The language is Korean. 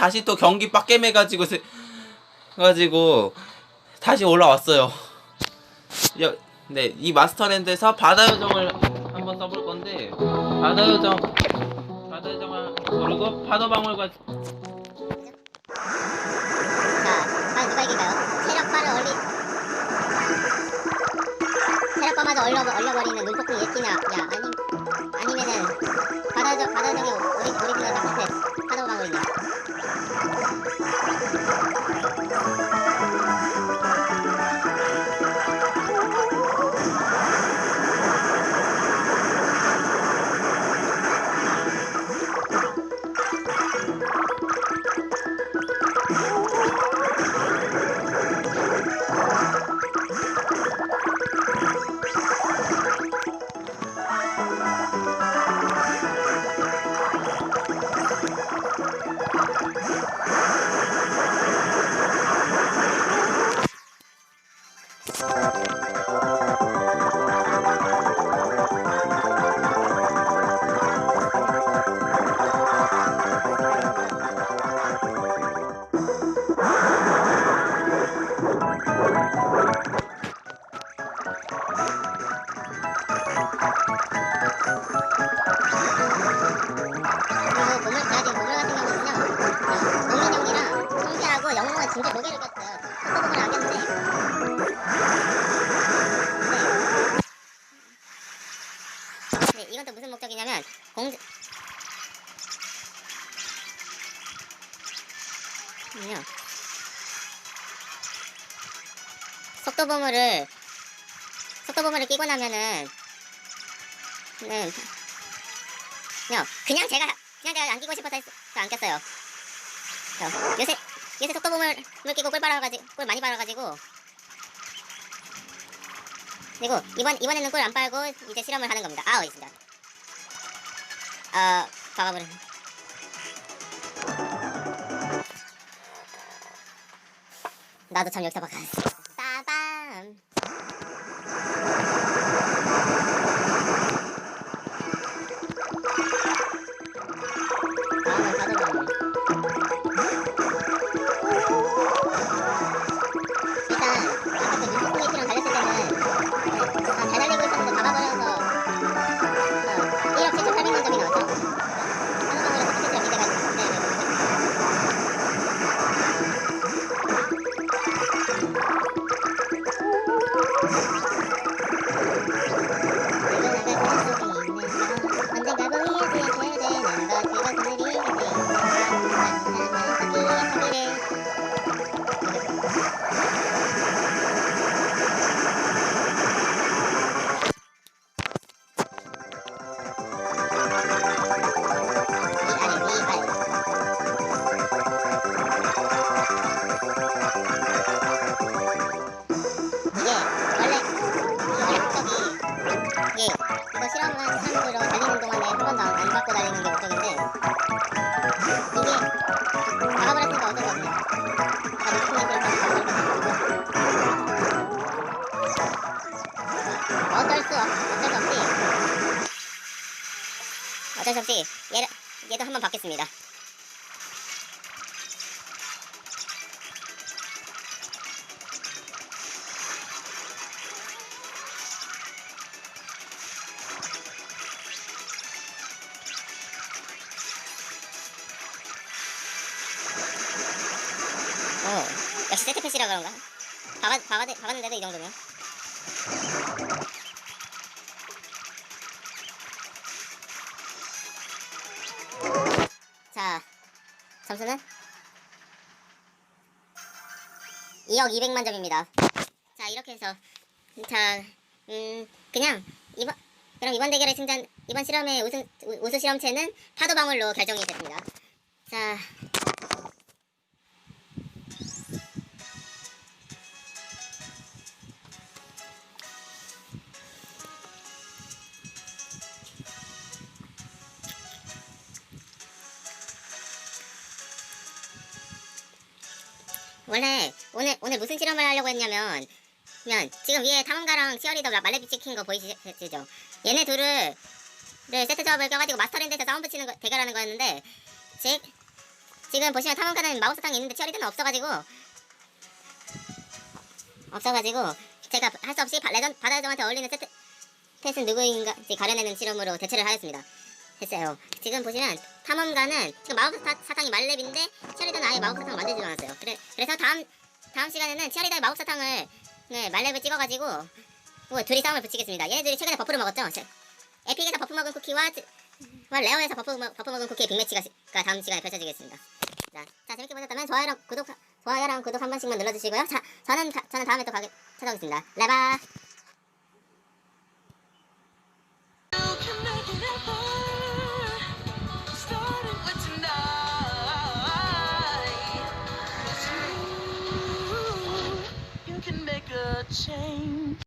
다시 또 경기 빡겜해가지고 세- 가지고 다시 올라왔어요. 여, 네, 이 마스터랜드에서 바다 요정을 한번 써볼 건데 바다 요정 바다 요정을 고르고 파도 방울과 자, 과연 누가 이길까요? 체력바를 얼리 체력바마저 얼려 얼려버리는 눈폭풍 예티나 야 아니 아니면은 바다적 바다적의 오리 오리지널 닥터패스 파도 방울이냐? 그리 네. 네 이건 또 무슨 목적이냐면 공주 아니요 속도 보물을 속도 보물을 끼고 나면은 네 그냥 그냥 제가 그냥 제가 안 끼고 싶어서 했, 안 꼈어요. 저, 요새 요새 속도bom을 물 끼고 꿀 빨아가지고 꿀 많이 빨아가지고 그리고 이번 이번에는 꿀 안 빨고 이제 실험을 하는 겁니다. 아 어디 있습니다. 아 박아버려. 나도 참 여기서 박았 이게 이거 실험한 상으로 달리는 동안에 한 번도 안, 안 받고 달리는 게 목적인데 이게 막아버렸으니까 어쩔 수 없네 아까 높은 애들 어쩔 수 없, 어쩔 수 없이 어쩔 수 없이 얘를 얘도 한 번 받겠습니다 역시 세트 패시라 그런가 박아, 박아, 박았는데도 이 정도면 자, 점수는 2억 200만 점입니다. 자, 이렇게 해서 자, 음, 그냥 이번 그럼 이번 대결의 승자 이번 실험의 우승 우- 우수 실험체는 파도 방울로 결정이 됐습니다. 자, 원래 오늘 오늘 무슨 실험을 하려고 했냐면 그냥 지금 위에 탐험가랑 치어리더 말레비 찍힌 거 보이시죠? 얘네 둘을 를 세트 조합을 껴가지고 마스터랜드에서 싸움 붙이는 거, 대결하는 거였는데 제 지금 보시면 탐험가는 마우스 상이 있는데 치어리더는 없어가지고 없어가지고 제가 할 수 없이 바- 레전 바다요정한테 어울리는 세트 펫은 누구인가 가려내는 실험으로 대처를 하였습니다. 했어요. 지금 보시면 탐험가는 지금 마우스 사, 사탕이 말렙인데 치어리더는 아예 마우스 사탕을 만들지 않았어요. 그래, 그래 서 다음 다음 시간에는 치어리더의 마우스 사탕을 네, 말렙을 찍어가지고 뭐 둘이 싸움을 붙이겠습니다. 얘네 들이 최근에 버프를 먹었죠. 제- 에픽에서 버프 먹은 쿠키와 레어에서 버프, 먹- 버프 먹은 쿠키의 빅매치가 다음 시간에 펼쳐지겠습니다. 자, 자 재밌게 보셨다면 좋아요랑 구독 좋아요랑 구독 한 번씩만 눌러주시고요. 자, 저는 가- 저는 다음에 또 가게 찾아오겠습니다. 레바. Change.